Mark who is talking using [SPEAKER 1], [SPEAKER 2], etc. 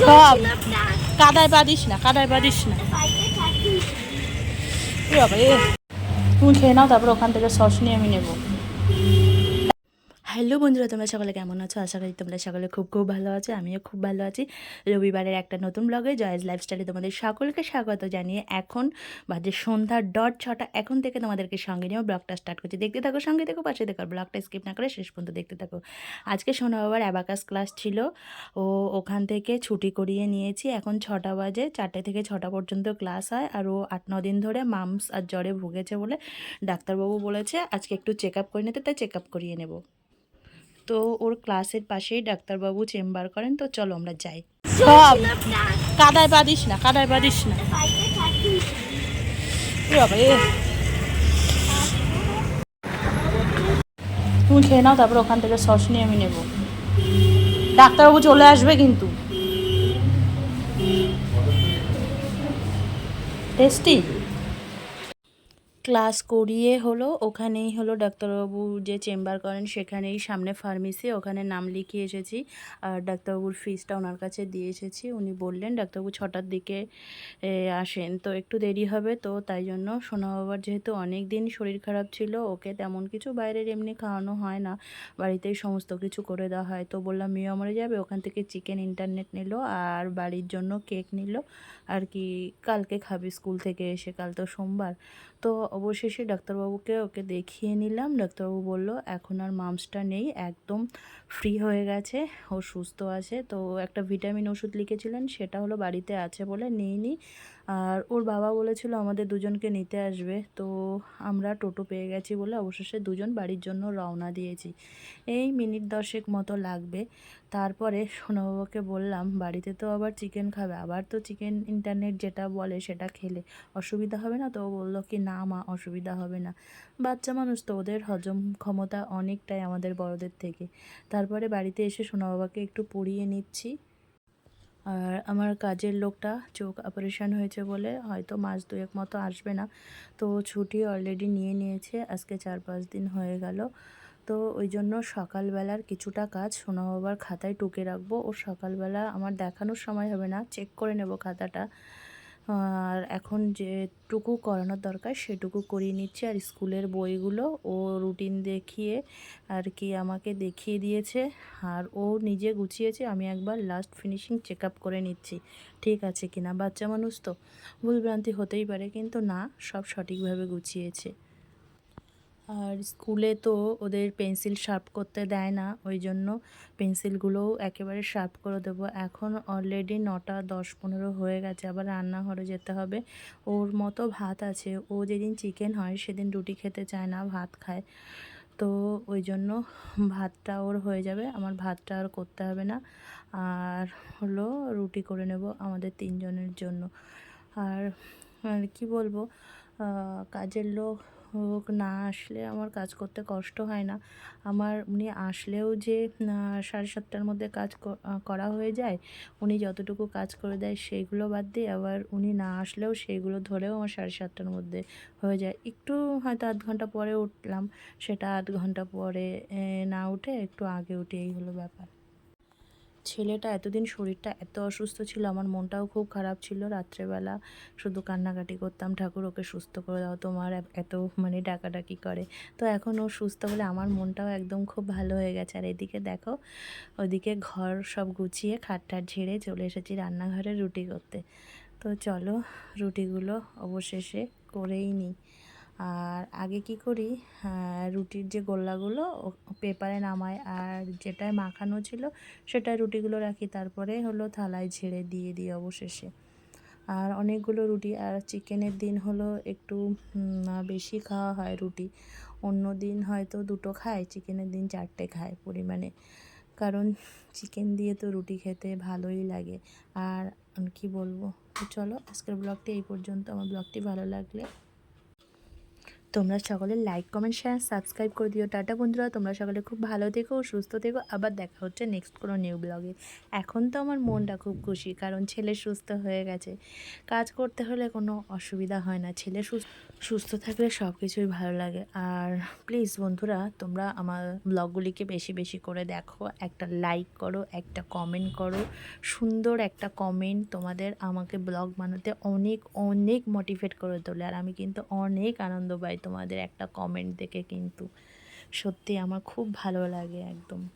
[SPEAKER 1] সব। কাদায় বাদিস না কাদায় বাদিস না। তুমি খেয়ে নাও তারপর ওখান থেকে সস নিয়ে আমি নেব। হ্যালো বন্ধুরা, তোমরা সকলে কেমন আছো? আশা করি তোমরা সকলে খুব খুব ভালো আছো, আমিও খুব ভালো আছি। রবিবারের একটা নতুন ব্লগে জয়েজ লাইফস্টাইলে তোমাদের সকলকে স্বাগত জানিয়ে এখন বাজে সন্ধ্যার ডট ছটা। এখন থেকে তোমাদেরকে সঙ্গে নিয়েও ব্লগটা স্টার্ট করছি। দেখতে থাকো, সঙ্গে দেখো পাশে দেখো ব্লগটা স্কিপ না করে শেষ পর্যন্ত দেখতে থাকো। আজকে সোনা বাবার অ্যাবাকাস ক্লাস ছিল, ও ওখান থেকে ছুটি করিয়ে নিয়েছি। এখন ছটা বাজে, চারটে থেকে ছটা পর্যন্ত ক্লাস হয়, আর ও আট, ন দিন ধরে মামস আর জ্বরে ভুগেছে বলে ডাক্তারবাবু বলেছে, আজকে একটু চেক আপ করে নিতে, তাই চেক আপ করিয়ে নেব। তো ওর ক্লাসের পাশেই ডাক্তারবাবু চেম্বার করেন, তো চলো আমরা যাই। সব। কাদায় বাদিস না, কাদায় বাদিস না। তুমি খেয়ে নাও, তারপর ওখান থেকে সস নিয়ে আমি নেব। ডাক্তারবাবু চলে আসবে কিন্তু। টেস্টি? ক্লাস করিয়ে হলো, ওখানেই হলো ডাক্তারবাবু যে চেম্বার করেন, সেখানেই সামনে ফার্মেসি ওখানে নাম লিখিয়ে এসেছি। আর ডাক্তারবাবুর ফিসটা ওনার কাছে দিয়ে এসেছি। উনি বললেন, ডাক্তারবাবু ছটার দিকে আসেন। তো একটু দেরি হবে, তো তাই জন্য সোনা বাবার যেহেতু অনেক দিন শরীর খারাপ ছিল, ওকে তেমন কিছু বাইরের এমনি খাওয়ানো হয় না। বাড়িতেই সমস্ত কিছু করে দেওয়া হয়। তো বললাম, মেয়ে মরে যাবে? ওখান থেকে চিকেন ইন্টারনেট নিল, আর বাড়ির জন্য কেক নিল। আর কি, কালকে খাবে স্কুল থেকে এসে, কাল তো সোমবার। তো অবশেষে ডাক্তারবাবুকে ওকে দেখিয়ে নিলাম। ডাক্তারবাবু বলল, এখন আর মামসটা নেই, একদম ফ্রি হয়ে গেছে, ও সুস্থ আছে। তো একটা ভিটামিন ওষুধ লিখেছিলেন, সেটা হলো বাড়িতে আছে বলে নিইনি। আর ওর বাবা বলেছিল আমাদের দুজনকে নিতে আসবে, তো আমরা টোটো পেয়ে গেছি বলে অবশেষে দুজন বাড়ির জন্য রওনা দিয়েছি। এই মিনিট দশেক মতো লাগবে। তারপরে সোনাবাবাকে বললাম, বাড়িতে তো আবার চিকেন খাবে, আবার তো চিকেন ইন্টারনেট যেটা বলে সেটা খেলে অসুবিধা হবে না? তো বলল কি, না মা, অসুবিধা হবে না। বাচ্চা মানুষ তো, ওদের হজম ক্ষমতা অনেকটাই আমাদের বড়দের থেকে। তারপরে বাড়িতে এসে সোনা বাবাকে একটু পড়িয়ে নিচ্ছি। আর আমার কাজের লোকটা চোখ অপারেশন হয়েছে বলে হয়তো মাস দুয়েক মতো আসবে না। তো ছুটি অলরেডি নিয়ে নিয়েছে, আজকে চার পাঁচ দিন হয়ে গেল। তো ওই জন্য সকালবেলার কিছুটা কাজ সোনা বাবার খাতায় টুকে রাখব। ও সকালবেলা আমার দেখানোর সময় হবে না চেক করে নেব খাতাটা। আর এখন যেটুকু করানোর দরকার সেটুকু করিয়ে নিচ্ছে। আর স্কুলের বইগুলো ও রুটিন দেখিয়ে আর কি আমাকে দেখিয়ে দিয়েছে। আর ও নিজে গুছিয়েছে, আমি একবার লাস্ট ফিনিশিং চেক আপ করে নিচ্ছি। ঠিক আছে কিনা? বাচ্চা মানুষ তো? ভুলভ্রান্তি হতেই পারে, কিন্তু না, সব সঠিকভাবে গুছিয়েছে। আর স্কুলে তো ওদের পেন্সিল শার্প করতে দেয় না, ওই জন্য পেন্সিলগুলোও একেবারে শার্প করে দেবো। এখন অলরেডি নটা দশ পনেরো হয়ে গেছে, আবার রান্নাঘরে যেতে হবে। ওর মতো ভাত আছে, ও যেদিন চিকেন হয় সেদিন রুটি খেতে চায় না, ভাত খায়। তো ওই জন্য ভাতটা ওর হয়ে যাবে, আমার ভাতটা আর করতে হবে না। আর হলো রুটি করে নেব আমাদের তিনজনের জন্য। আর আর কি বলব কাজের লোক হোক, না আসলে আমার কাজ করতে কষ্ট হয় না। আমার উনি আসলেও যে সাড়ে সাতটার মধ্যে কাজ করা হয়ে যায়, উনি যতটুকু কাজ করে দেয় সেইগুলো বাদ দিয়ে আবার উনি না আসলেও সেইগুলো ধরেও আমার সাড়ে সাতটার মধ্যে হয়ে যায়। একটু হয়তো আধ ঘণ্টা পরে উঠলাম, সেটা আধ ঘণ্টা পরে না উঠে একটু আগে উঠে এই হলো ব্যাপার। ছেলেটা এতদিন শরীরটা এত অসুস্থ ছিল, আমার মনটাও খুব খারাপ ছিল। রাত্রেবেলা শুধু কান্নাকাটি করতাম, ঠাকুর, ওকে সুস্থ করে দাও, তোমার এত মানে ডাকাডাকি করে। তো এখন ও সুস্থ বলে আমার মনটাও একদম খুব ভালো হয়ে গেছে। আর এদিকে দেখো, ওদিকে ঘর সব গুছিয়ে খাট টাট ঝেড়ে চলে এসেছি রান্নাঘরে রুটি করতে। তো চলো রুটিগুলো অবশেষে করেই নিই। আর আগে কি করি? রুটির যে গোল্লাগুলো পেপারে নামাই আর যেটায় মাখানো ছিল সেটায় রুটিগুলো রাখি। তারপরে হলো থালায় ঝেড়ে দিয়ে দিই অবশেষে। আর অনেকগুলো রুটি, আর চিকেনের দিন হলো একটু বেশি খাওয়া হয় রুটি। অন্য দিন হয়তো দুটো খায়, চিকেনের দিন চারটে খায় পরিমাণে। কারণ চিকেন দিয়ে তো রুটি খেতে ভালোই লাগে। আর কি বলব? চলো, আজকের ব্লগটি এই পর্যন্ত। আমার ব্লগটি ভালো লাগলে তোমরা সকলে লাইক কমেন্ট শেয়ার সাবস্ক্রাইব করে দিও। টাটা বন্ধুরা, তোমরা সকলে খুব ভালো থেকো, সুস্থ থেকো। আবার দেখা হচ্ছে নেক্সট কোনো নিউ ব্লগে এখন তো আমার মনটা খুব খুশি, কারণ ছেলে সুস্থ হয়ে গেছে। কাজ করতে হলে কোনো অসুবিধা হয় না। ছেলে সুস্থ সুস্থ থাকলে সব কিছুই ভালো লাগে। আর প্লিজ বন্ধুরা, তোমরা আমার ব্লগগুলিকে বেশি বেশি করে দেখো। একটা লাইক করো, একটা কমেন্ট করো। সুন্দর একটা কমেন্ট তোমাদের আমাকে ব্লগ বানাতে অনেক অনেক মোটিভেট করে তোলে। আর আমি কিন্তু অনেক আনন্দ পাই তোমাদের একটা কমেন্ট দেখে কিন্তু। সত্যি আমার খুব ভালো লাগে একদম।